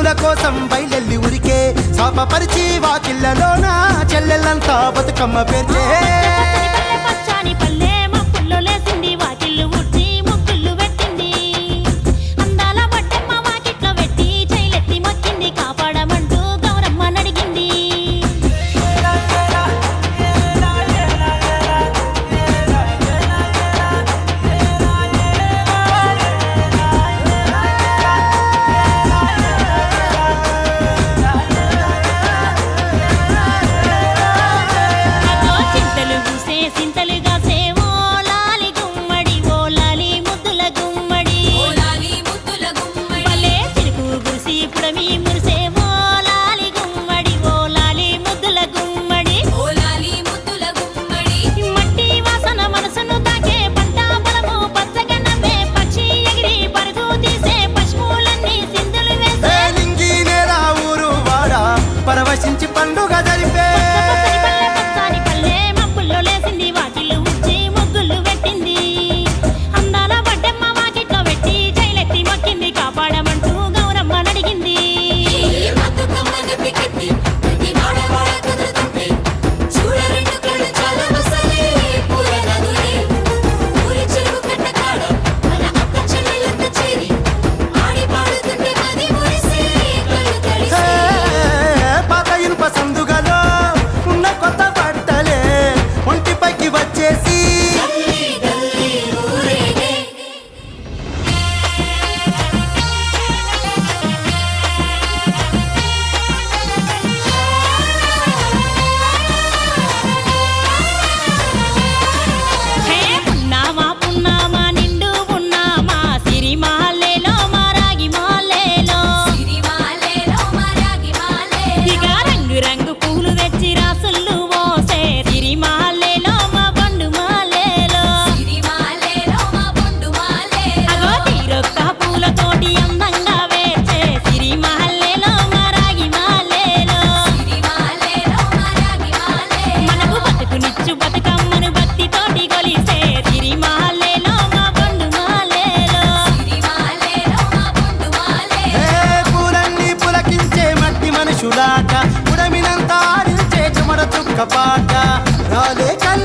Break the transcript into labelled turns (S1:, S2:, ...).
S1: పూల కోసం బయలెల్లి ఉరికే సాప పరిచి వాకిళ్ళలోనా చెల్లెళ్ళంతా బతుకమ్మ పెరిచే. రాలే కల్